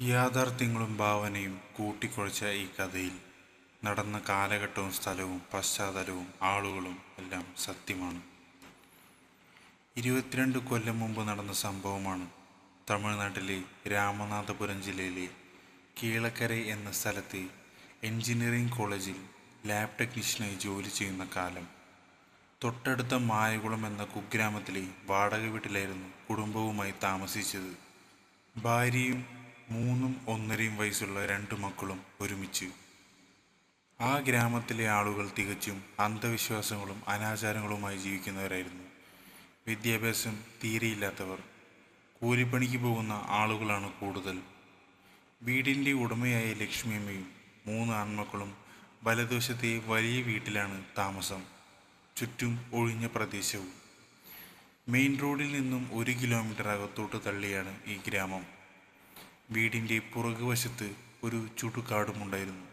യാഥാർത്ഥ്യങ്ങളും ഭാവനയും കൂട്ടിക്കുഴച്ച ഈ കഥയിൽ നടന്ന കാലഘട്ടവും സ്ഥലവും പശ്ചാത്തലവും ആളുകളും എല്ലാം സത്യമാണ്. ഇരുപത്തിരണ്ട് കൊല്ലം മുമ്പ് നടന്ന സംഭവമാണ് തമിഴ്നാട്ടിലെ രാമനാഥപുരം ജില്ലയിലെ കീളക്കര എന്ന സ്ഥലത്ത് എൻജിനീയറിംഗ് കോളേജിൽ ലാബ് ടെക്നീഷ്യനായി ജോലി ചെയ്യുന്ന കാലം. തൊട്ടടുത്ത മായകുളം എന്ന കുഗ്രാമത്തിലെ വാടക വീട്ടിലായിരുന്നു കുടുംബവുമായി താമസിച്ചത്. ഭാര്യയും മൂന്നും ഒന്നരയും വയസ്സുള്ള രണ്ട് മക്കളും ഒരുമിച്ച്. ആ ഗ്രാമത്തിലെ ആളുകൾ തികച്ചും അന്ധവിശ്വാസങ്ങളും അനാചാരങ്ങളുമായി ജീവിക്കുന്നവരായിരുന്നു. വിദ്യാഭ്യാസം തീരെയില്ലാത്തവർ കൂലിപ്പണിക്ക് പോകുന്ന ആളുകളാണ് കൂടുതൽ. വീടിന്റെ ഉടമയായ ലക്ഷ്മിയമ്മയും മൂന്ന് ആൺമക്കളും വലതുവശത്തെ വലിയ വീട്ടിലാണ് താമസം. ചുറ്റും ഒഴിഞ്ഞ പ്രദേശവും. മെയിൻ റോഡിൽ നിന്നും ഒരു കിലോമീറ്റർ അകത്തോട്ട് തള്ളിയാണ് ഈ ഗ്രാമം. വീടിന്റെ പുറകുവശത്ത് ഒരു ചുടുകാടുമുണ്ടായിരുന്നു.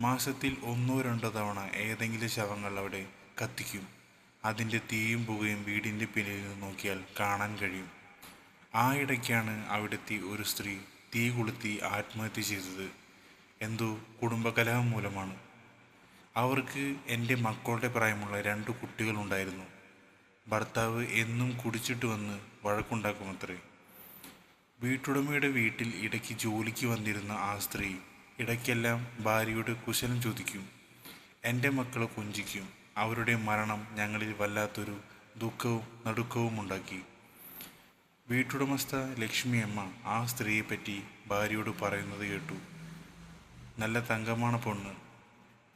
മാസത്തിൽ ഒന്നോ രണ്ടോ തവണ ഏതെങ്കിലും ശവങ്ങൾ അവിടെ കത്തിക്കും. അതിന്റെ തീയും പുകയും വീടിന്റെ പിന്നിൽ നിന്ന് നോക്കിയാൽ കാണാൻ കഴിയും. ആ ഇടയ്ക്കാണ് അവിടെത്തി ഒരു സ്ത്രീ തീ കൊളുത്തി ആത്മഹത്യ ചെയ്തത്. എന്തോ കുടുംബകലഹം മൂലമാണ്. അവർക്ക് എന്റെ മക്കളുടെ പ്രായമുള്ള രണ്ട് കുട്ടികളുണ്ടായിരുന്നു. ഭർത്താവ് എന്നും കുടിച്ചിട്ട് വന്ന് വഴക്കുണ്ടാക്കുമത്രേ. വീട്ടുടമയുടെ വീട്ടിൽ ഇടയ്ക്ക് ജോലിക്ക് വന്നിരുന്ന ആ സ്ത്രീ ഇടയ്ക്കെല്ലാം ഭാര്യയുടെ കുശലം ചോദിക്കും. എന്റെ മക്കളെ കൊഞ്ചിക്കും. അവരുടെ മരണം ഞങ്ങളിൽ വല്ലാത്തൊരു ദുഃഖവും നടുക്കവും ഉണ്ടാക്കി. വീട്ടുടമസ്ഥ ലക്ഷ്മിയമ്മ ആ സ്ത്രീയെപ്പറ്റി ഭാര്യയോട് പറയുന്നത് കേട്ടു. നല്ല തങ്കമാണ് പൊണ്ണ്.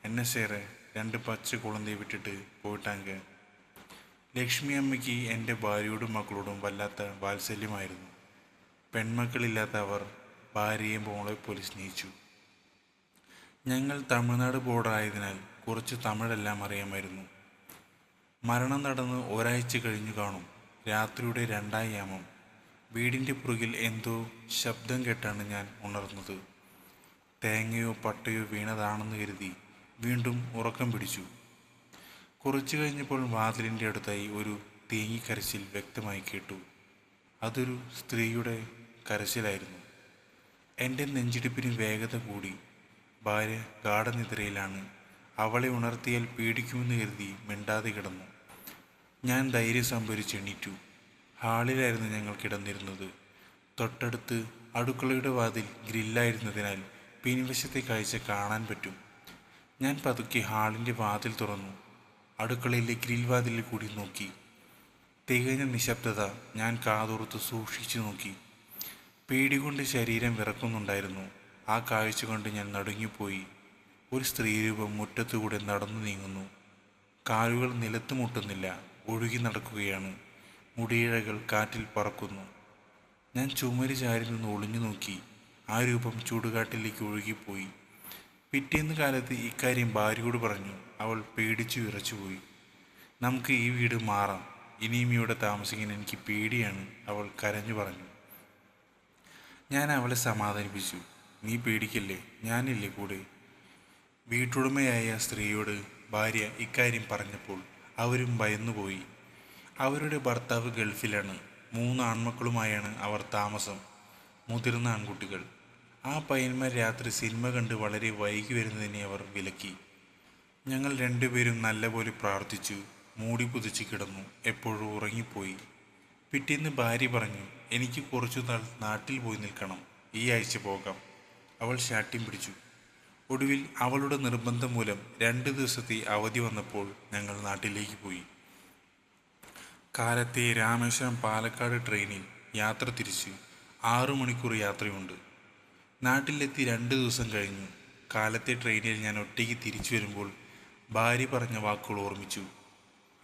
എന്നെ സേറെ രണ്ട് പച്ച കുളന്തി വിട്ടിട്ട് പോയിട്ടാങ്ക. ലക്ഷ്മി അമ്മയ്ക്ക് എന്റെ ഭാര്യയോടും മക്കളോടും വല്ലാത്ത വാത്സല്യമായിരുന്നു. പെൺമക്കളില്ലാത്ത അവർ ഭാര്യയും മോളെ പോലെ സ്നേഹിച്ചു ഞങ്ങൾ തമിഴ്നാട് ബോർഡറായതിനാൽ കുറച്ച് തമിഴെല്ലാം അറിയാമായിരുന്നു മരണം നടന്ന് ഒരാഴ്ച കഴിഞ്ഞു കാണും. രാത്രിയുടെ രണ്ടാം യാമം. വീടിന്റെ പുറകിൽ എന്തോ ശബ്ദം കേട്ടാണ് ഞാൻ ഉണർന്നത്. തേങ്ങയോ പട്ടയോ വീണതാണെന്ന് കരുതി വീണ്ടും ഉറക്കം പിടിച്ചു. കുറച്ചു കഴിഞ്ഞപ്പോൾ വാതിലിന്റെ അടുത്തായി ഒരു തേങ്ങിക്കരച്ചിൽ വ്യക്തമായി കേട്ടു. അതൊരു സ്ത്രീയുടെ കരച്ചിലായിരുന്നു. എന്റെ നെഞ്ചിടിപ്പിന് വേഗത കൂടി. ഭാര്യ ഗാഠനിദ്രയിലാണ്. അവളെ ഉണർത്തിയാൽ പേടിക്കുമെന്ന് കരുതി മിണ്ടാതെ കിടന്നു. ഞാൻ ധൈര്യം സംഭരിച്ച് എണീറ്റു. ഹാളിലായിരുന്നു ഞങ്ങൾ കിടന്നിരുന്നത്. തൊട്ടടുത്ത് അടുക്കളയുടെ വാതിൽ ഗ്രില്ലായിരുന്നതിനാൽ പിൻവശത്തെ കാഴ്ച കാണാൻ പറ്റും. ഞാൻ പതുക്കെ ഹാളിന്റെ വാതിൽ തുറന്നു. അടുക്കളയിലെ ഗ്രിൽ വാതിലിൽ കൂടി നോക്കി. തികഞ്ഞ നിശബ്ദത ഞാൻ കാതോർത്ത് സൂക്ഷിച്ചു നോക്കി. പേടികൊണ്ട് ശരീരം വിറക്കുന്നുണ്ടായിരുന്നു. ആ കാഴ്ച കൊണ്ട് ഞാൻ നടുങ്ങിപ്പോയി. ഒരു സ്ത്രീ സ്ത്രീരൂപം മുറ്റത്തുകൂടെ നടന്നു നീങ്ങുന്നു. കാലുകൾ നിലത്ത് മുട്ടുന്നില്ല. ഒഴുകി നടക്കുകയാണ്. മുടിയിഴകൾ കാറ്റിൽ പറക്കുന്നു. ഞാൻ ചുമര് ചാരി നിന്ന് ഒളിഞ്ഞു നോക്കി. ആ രൂപം ചൂടുകാട്ടിലേക്ക് ഒഴുകിപ്പോയി. പിറ്റേന്ന് കാലത്ത് ഇക്കാര്യം ഭാര്യയോട് പറഞ്ഞു. അവൾ പേടിച്ചു വിറച്ചുപോയി. നമുക്ക് ഈ വീട് മാറാം. ഇനിയും ഇവിടെ താമസിക്കാൻ എനിക്ക് പേടിയാണ് അവൾ കരഞ്ഞു പറഞ്ഞു. ഞാൻ അവളെ സമാധാനിപ്പിച്ചു. നീ പേടിക്കല്ലേ? ഞാനില്ലേ കൂടെ? വീട്ടുടമയായ സ്ത്രീയോട് ഭാര്യ ഇക്കാര്യം പറഞ്ഞപ്പോൾ അവരും ഭയന്നുപോയി. അവരുടെ ഭർത്താവ് ഗൾഫിലാണ്. മൂന്ന് ആൺമക്കളുമായാണ് അവർ താമസം. മുതിർന്ന ആൺകുട്ടികൾ. ആ പയ്യന്മാർ രാത്രി സിനിമ കണ്ട് വളരെ വൈകി വരുന്നതിനെ അവർ വിലക്കി. ഞങ്ങൾ രണ്ടുപേരും നല്ലപോലെ പ്രാർത്ഥിച്ചു. മൂടി പുതിച്ച് കിടന്നു. എപ്പോഴും ഉറങ്ങിപ്പോയി. പിറ്റേന്ന് ഭാര്യ പറഞ്ഞു എനിക്ക് കുറച്ചു നാൾ നാട്ടിൽ പോയി നിൽക്കണം ഈ ആഴ്ച പോകാം. അവൾ ശാഠ്യം പിടിച്ചു. ഒടുവിൽ അവളുടെ നിർബന്ധം മൂലം രണ്ട് ദിവസത്തെ അവധി വന്നപ്പോൾ ഞങ്ങൾ നാട്ടിലേക്ക് പോയി. കാലത്തെ രാമേശ്വരം പാലക്കാട് ട്രെയിനിൽ യാത്ര തിരിച്ച് ആറു മണിക്കൂർ യാത്രയുണ്ട്. നാട്ടിലെത്തി രണ്ട് ദിവസം കഴിഞ്ഞു. കാലത്തെ ട്രെയിനിൽ ഞാൻ ഒറ്റയ്ക്ക് തിരിച്ചു വരുമ്പോൾ ഭാര്യ പറഞ്ഞ വാക്കുകൾ ഓർമ്മിച്ചു.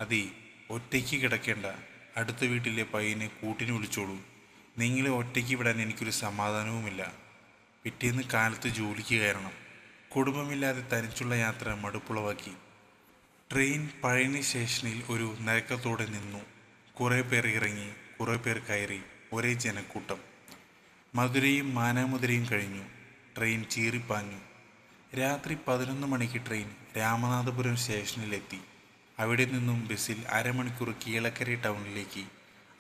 അതെ ഒറ്റയ്ക്ക് കിടക്കേണ്ട. അടുത്ത വീട്ടിലെ പയ്യനെ കൂട്ടിന് വിളിച്ചോളൂ. നിങ്ങളെ ഒറ്റയ്ക്ക് വിടാൻ എനിക്കൊരു സമാധാനവുമില്ല. പിറ്റേന്ന് കാലത്ത് ജോലിക്ക് കയറണം. കുടുംബമില്ലാതെ തനിച്ചുള്ള യാത്ര മടുപ്പുളവാക്കി. ട്രെയിൻ പഴനി സ്റ്റേഷനിൽ ഒരു നരക്കത്തോടെ നിന്നു. കുറേ പേർ ഇറങ്ങി കുറേ പേർ കയറി ഒരേ ജനക്കൂട്ടം. മധുരയും മാനാമുദരയും കഴിഞ്ഞു. ട്രെയിൻ ചീറിപ്പാഞ്ഞു. രാത്രി പതിനൊന്ന് മണിക്ക് ട്രെയിൻ രാമനാഥപുരം സ്റ്റേഷനിലെത്തി. അവിടെ നിന്നും ബസ്സിൽ അരമണിക്കൂർ കീഴക്കര ടൗണിലേക്ക്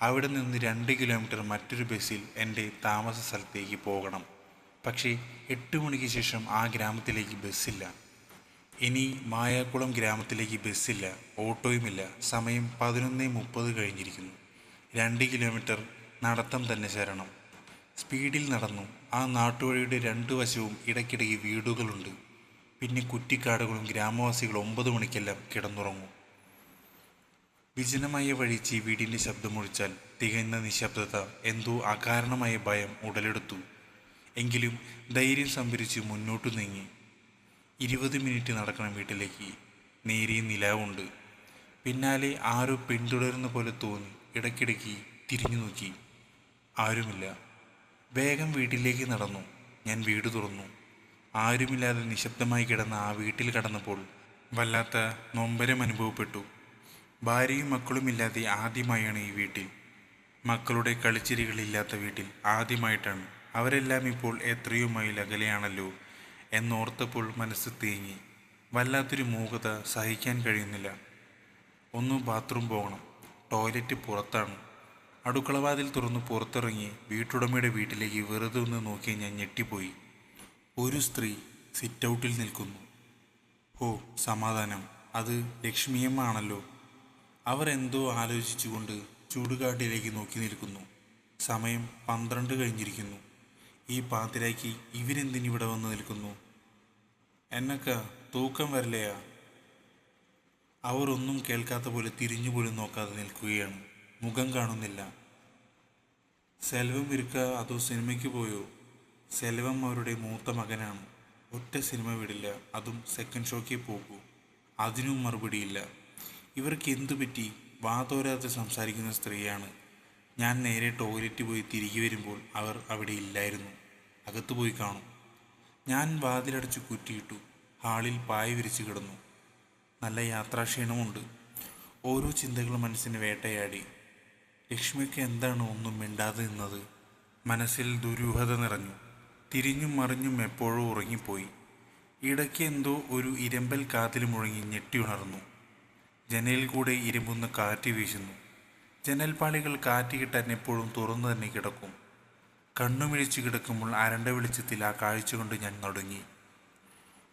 അവിടെ നിന്ന് രണ്ട് കിലോമീറ്റർ മറ്റൊരു ബസ്സിൽ എന്റെ താമസ സ്ഥലത്തേക്ക് പോകണം. പക്ഷേ എട്ട് മണിക്ക് ശേഷം ആ ഗ്രാമത്തിലേക്ക് ബസ്സില്ല. ഇനി മായാക്കുളം ഗ്രാമത്തിലേക്ക് ബസ്സില്ല ഓട്ടോയുമില്ല. സമയം പതിനൊന്ന് മുപ്പത് കഴിഞ്ഞിരിക്കുന്നു. രണ്ട് കിലോമീറ്റർ നടത്തം തന്നെ ശരണം. സ്പീഡിൽ നടന്നു. ആ നാട്ടുവഴിയുടെ രണ്ടു വശവും ഇടയ്ക്കിടയ്ക്ക് വീടുകളുണ്ട്. പിന്നെ കുറ്റിക്കാടുകളും ഗ്രാമവാസികൾ ഒമ്പത് മണിക്കെല്ലാം കിടന്നുറങ്ങും. വിജനമായ വഴി വീടിന്റെ ശബ്ദമൊഴിച്ചാൽ തികഞ്ഞ നിശബ്ദത എന്തോ അകാരണമായ ഭയം ഉടലെടുത്തു. എങ്കിലും ധൈര്യം സംഭരിച്ച് മുന്നോട്ടു നീങ്ങി. ഇരുപത് മിനിറ്റ് നടക്കണം വീട്ടിലേക്ക്. നേരിയ നിലാവുണ്ട്. പിന്നാലെ ആരോ പിന്തുടരുന്ന പോലെ തോന്നി. ഇടയ്ക്കിടയ്ക്ക് തിരിഞ്ഞു നോക്കി. ആരുമില്ല. വേഗം വീട്ടിലേക്ക് നടന്നു. ഞാൻ വീട് തുറന്നു. ആരുമില്ലാതെ നിശബ്ദമായി കിടന്ന ആ വീട്ടിൽ കടന്നപ്പോൾ വല്ലാത്ത നൊമ്പരം അനുഭവപ്പെട്ടു. ഭാര്യയും മക്കളുമില്ലാതെ ആദ്യമായാണ് ഈ വീട്ടിൽ. മക്കളുടെ കളിച്ചിരികളില്ലാത്ത വീട്ടിൽ ആദ്യമായിട്ടാണ്. അവരെല്ലാം ഇപ്പോൾ എത്രയോ മൈൽ അകലെയാണല്ലോ എന്നോർത്തപ്പോൾ മനസ്സ് തേങ്ങി. വല്ലാത്തൊരു മൂകത സഹിക്കാൻ കഴിയുന്നില്ല. ഒന്ന് ബാത്റൂം പോകണം. ടോയ്ലറ്റ് പുറത്താണ്. അടുക്കളവാതിൽ തുറന്ന് പുറത്തിറങ്ങി വീട്ടുടമയുടെ വീട്ടിലേക്ക് വെറുതെ ഒന്ന് നോക്കി ഞാൻ ഞെട്ടിപ്പോയി. ഒരു സ്ത്രീ സിറ്റ് ഔട്ടിൽ നിൽക്കുന്നു. ഓ സമാധാനം. അത് ലക്ഷ്മിയമ്മ ആണല്ലോ. അവർ എന്തോ ആലോചിച്ചുകൊണ്ട് ചൂടുകാട്ടിലേക്ക് നോക്കി നിൽക്കുന്നു. സമയം പന്ത്രണ്ട് കഴിഞ്ഞിരിക്കുന്നു. ഈ പാതിരാക്കി ഇവരെന്തിനിവിടെ വന്ന് നിൽക്കുന്നു? എന്നക്ക തൂക്കം വരലയാ. അവർ ഒന്നും കേൾക്കാത്ത പോലെ തിരിഞ്ഞു പോലും നോക്കാതെ നിൽക്കുകയാണ്. മുഖം കാണുന്നില്ല. സെൽവം ഇരിക്ക അതോ സിനിമയ്ക്ക് പോയോ? സെൽവം അവരുടെ മൂത്ത മകനാണ്. ഒറ്റ സിനിമ വിടില്ല. അതും സെക്കൻഡ് ഷോയ്ക്ക് പോകൂ. അതിനും മറുപടിയില്ല. ഇവർക്ക് എന്തു പറ്റി? വാതോരാതെ സംസാരിക്കുന്ന സ്ത്രീയാണ്. ഞാൻ നേരെ ടോയ്ലറ്റ് പോയി തിരികെ വരുമ്പോൾ അവർ അവിടെ ഇല്ലായിരുന്നു. അകത്തു പോയി കാണും. ഞാൻ വാതിലടച്ച് കുറ്റിയിട്ടു ഹാളിൽ പായ വിരിച്ചു കിടന്നു. നല്ല യാത്രാക്ഷീണമുണ്ട്. ഓരോ ചിന്തകളും മനസ്സിന് വേട്ടയാടി. ലക്ഷ്മിക്ക് എന്താണ് ഒന്നും മിണ്ടാതെ നിന്നത്? മനസ്സിൽ ദുരൂഹത നിറഞ്ഞു. തിരിഞ്ഞും മറിഞ്ഞും എപ്പോഴോ ഉറങ്ങിപ്പോയി. ഇടയ്ക്ക് എന്തോ ഒരു ഇരമ്പൽ കാതിൽ മുഴങ്ങി ഞെട്ടി ഉണർന്നു. ജനലിൽ കൂടെ ഇരുമ്പുന്ന് കാറ്റ് വീശുന്നു. ജനൽപാളികൾ കാറ്റ് കിട്ടാൻ എപ്പോഴും തുറന്നു തന്നെ കിടക്കും. കണ്ണുമിഴിച്ചു കിടക്കുമ്പോൾ അരണ്ട വെളിച്ചത്തിൽ ആ കാഴ്ച കൊണ്ട് ഞാൻ നടുങ്ങി.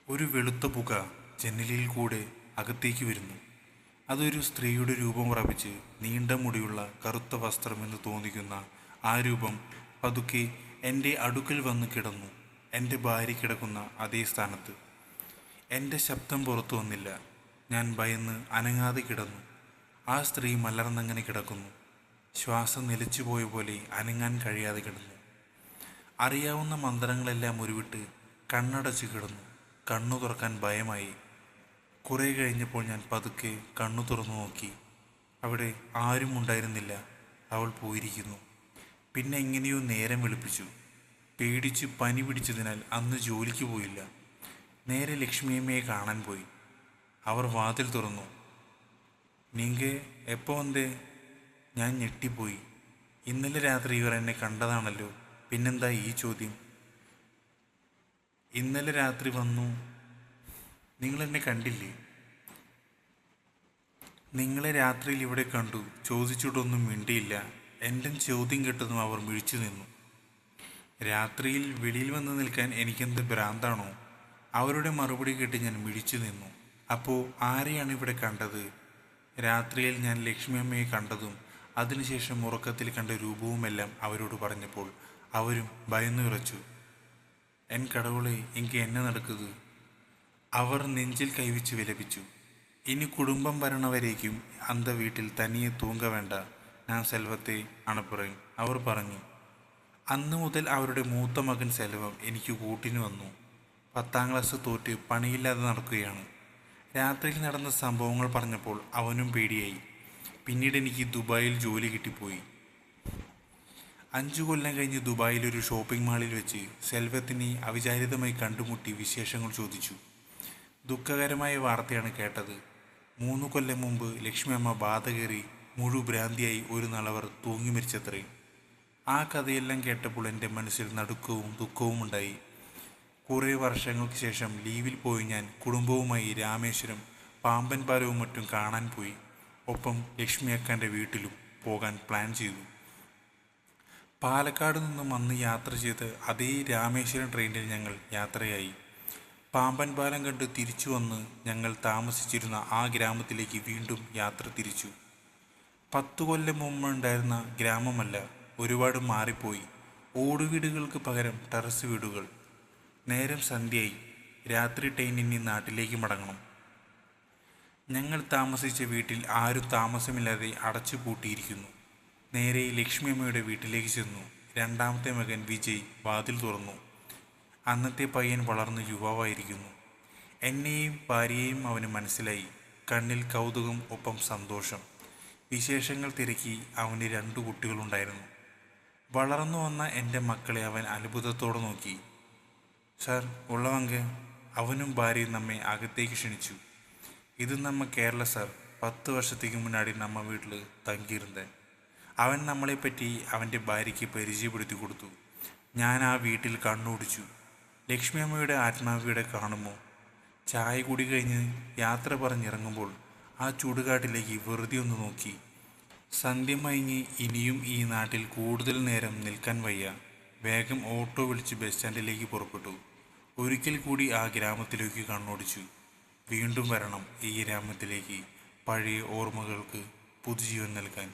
ഒരു വെളുത്ത പുക ജനലിൽ കൂടെ അകത്തേക്ക് വരുന്നു. അതൊരു സ്ത്രീയുടെ രൂപം പ്രാപിച്ച് നീണ്ട മുടിയുള്ള കറുത്ത വസ്ത്രമെന്ന് തോന്നിക്കുന്ന ആ രൂപം പതുക്കെ എന്റെ അടുക്കൽ വന്ന് കിടന്നു. എന്റെ ഭാര്യ കിടക്കുന്ന അതേ സ്ഥാനത്ത്. എന്റെ ശബ്ദം പുറത്തു വന്നില്ല. ഞാൻ ഭയന്ന് അനങ്ങാതെ കിടന്നു. ആ സ്ത്രീ മലർന്നങ്ങനെ കിടക്കുന്നു. ശ്വാസം നിലച്ചുപോയ പോലെ അനങ്ങാൻ കഴിയാതെ കിടന്നു. അറിയാവുന്ന മന്ത്രങ്ങളെല്ലാം ഉരുവിട്ട് കണ്ണടച്ച് കിടന്നു. കണ്ണു തുറക്കാൻ ഭയമായി. കുറേ കഴിഞ്ഞപ്പോൾ ഞാൻ പതുക്കെ കണ്ണു തുറന്നു നോക്കി. അവിടെ ആരും ഉണ്ടായിരുന്നില്ല. അവൾ പോയിരിക്കുന്നു. പിന്നെ എങ്ങനെയോ നേരം വെളുപ്പിച്ചു. പേടിച്ച് പനി പിടിച്ചതിനാൽ അന്ന് ജോലിക്ക് പോയില്ല. നേരെ ലക്ഷ്മിയമ്മയെ കാണാൻ പോയി. അവർ വാതിൽ തുറന്നു. നിങ്ങൾ എപ്പോൾ വന്നേ? ഞാൻ ഞെട്ടിപ്പോയി. ഇന്നലെ രാത്രി ഇവർ എന്നെ കണ്ടതാണല്ലോ. പിന്നെന്താ ഈ ചോദ്യം? ഇന്നലെ രാത്രി വന്നു. നിങ്ങൾ എന്നെ കണ്ടില്ലേ? നിങ്ങളെ രാത്രിയിൽ ഇവിടെ കണ്ടു. ചോദിച്ചിട്ടൊന്നും മിണ്ടിയില്ല. എന്റെ ചോദ്യം കേട്ടതും അവർ മിഴിച്ചു നിന്നു. രാത്രിയിൽ വെളിയിൽ വന്ന് നിൽക്കാൻ എനിക്കെന്ത് ഭ്രാന്താണോ? അവരുടെ മറുപടി കേട്ട് ഞാൻ മിഴിച്ചു നിന്നു. അപ്പോൾ ആരെയാണ് ഇവിടെ കണ്ടത്? രാത്രിയിൽ ഞാൻ ലക്ഷ്മിയമ്മയെ കണ്ടതും അതിനുശേഷം ഉറക്കത്തിൽ കണ്ട രൂപവുമെല്ലാം അവരോട് പറഞ്ഞപ്പോൾ അവരും ഭയന്നുറച്ചു എൻ കടവുളെ എനിക്ക് എന്നെ നടക്കുന്നത്? അവർ നെഞ്ചിൽ കൈവച്ച് വിലപിച്ചു. ഇനി കുടുംബം വരണവരേക്കും അന്ത വീട്ടിൽ തനിയെ തൂങ്ക വേണ്ട. ഞാൻ സെൽവത്തെ അണപ്പുറയും അവർ പറഞ്ഞു. അന്ന് മുതൽ അവരുടെ മൂത്ത മകൻ സെൽവം എനിക്ക് കൂട്ടിന് വന്നു. പത്താം ക്ലാസ് തോറ്റ് പണിയില്ലാതെ നടക്കുകയാണ്. രാത്രിയിൽ നടന്ന സംഭവങ്ങൾ പറഞ്ഞപ്പോൾ അവനും പേടിയായി. പിന്നീട് എനിക്ക് ദുബായിൽ ജോലി കിട്ടിപ്പോയി. അഞ്ചു കൊല്ലം കഴിഞ്ഞ് ദുബായിൽ ഒരു ഷോപ്പിംഗ് മാളിൽ വെച്ച് സെൽവത്തിനെ അവിചാരിതമായി കണ്ടുമുട്ടി വിശേഷങ്ങൾ ചോദിച്ചു. ദുഃഖകരമായ വാർത്തയാണ് കേട്ടത്. മൂന്ന് കൊല്ലം മുമ്പ് ലക്ഷ്മി അമ്മ ബാധ കയറി മുഴു ഭ്രാന്തിയായി ഒരു നാളവർ തൂങ്ങി മരിച്ചത്രേ. ആ കഥയെല്ലാം കേട്ടപ്പോൾ എന്റെ മനസ്സിൽ നടുക്കവും ദുഃഖവും ഉണ്ടായി കുറേ വർഷങ്ങൾക്ക് ശേഷം ലീവിൽ പോയി ഞാൻ കുടുംബവുമായി രാമേശ്വരം പാമ്പൻ പാലവും മറ്റും കാണാൻ പോയി. ഒപ്പം ലക്ഷ്മി അക്കാന്റെ വീട്ടിലും പോകാൻ പ്ലാൻ ചെയ്തു. പാലക്കാട് നിന്നും അന്ന് യാത്ര ചെയ്ത് അതേ രാമേശ്വരം ട്രെയിനിൽ ഞങ്ങൾ യാത്രയായി. പാമ്പൻ പാലം കണ്ട് തിരിച്ചു വന്ന് ഞങ്ങൾ താമസിച്ചിരുന്ന ആ ഗ്രാമത്തിലേക്ക് വീണ്ടും യാത്ര തിരിച്ചു. പത്തു കൊല്ലം മുമ്പ് ഉണ്ടായിരുന്ന ഗ്രാമമല്ല ഒരുപാട് മാറിപ്പോയി. ഓടുവീടുകൾക്ക് പകരം ടെറസ് വീടുകൾ നേരം സന്ധ്യയായി. രാത്രി ട്രെയിനിന് നാട്ടിലേക്ക് മടങ്ങണം. ഞങ്ങൾ താമസിച്ച വീട്ടിൽ ആരും താമസമില്ലാതെ അടച്ചു പൂട്ടിയിരിക്കുന്നു. നേരെ ലക്ഷ്മിയമ്മയുടെ വീട്ടിലേക്ക് ചെന്നു. രണ്ടാമത്തെ മകൻ വിജയ് വാതിൽ തുറന്നു. അന്നത്തെ പയ്യൻ വളർന്ന് യുവാവായിരിക്കുന്നു. എന്നെയും ഭാര്യയെയും അവന് മനസ്സിലായി. കണ്ണിൽ കൗതുകം ഒപ്പം സന്തോഷം. വിശേഷങ്ങൾ തിരക്കി അവന് രണ്ടു കുട്ടികളുണ്ടായിരുന്നു. വളർന്നു വന്ന എന്റെ മക്കളെ അവൻ അത്ഭുതത്തോടെ നോക്കി. സാർ ഉള്ളവങ്ക അവനും ഭാര്യയും നമ്മെ അകത്തേക്ക് ക്ഷണിച്ചു. ഇത് നമ്മ കേരള സാർ പത്ത് വർഷത്തേക്ക് മുന്നാടി നമ്മ വീട്ടിൽ തങ്ങിയിരുന്നത് അവൻ നമ്മളെപ്പറ്റി അവന്റെ ഭാര്യയ്ക്ക് പരിചയപ്പെടുത്തി കൊടുത്തു. ഞാൻ ആ വീട്ടിൽ കണ്ണോടിച്ചു. ലക്ഷ്മി അമ്മയുടെ ആത്മാവിയുടെ കാണുമോ? ചായ കുടി കഴിഞ്ഞ് യാത്ര പറഞ്ഞിറങ്ങുമ്പോൾ ആ ചൂടുകാട്ടിലേക്ക് വെറുതെ ഒന്ന് നോക്കി. സന്ധ്യ മയങ്ങി ഇനിയും ഈ നാട്ടിൽ കൂടുതൽ നേരം നിൽക്കാൻ വയ്യ. വേഗം ഓട്ടോ വിളിച്ച് ബസ് സ്റ്റാൻഡിലേക്ക് പുറപ്പെട്ടു. ഒരിക്കൽ കൂടി ആ ഗ്രാമത്തിലേക്ക് കണ്ണോടിച്ചു. വീണ്ടും വരണം ഈ ഗ്രാമത്തിലേക്ക് പഴയ ഓർമ്മകൾക്ക് പുതുജീവൻ നൽകാൻ.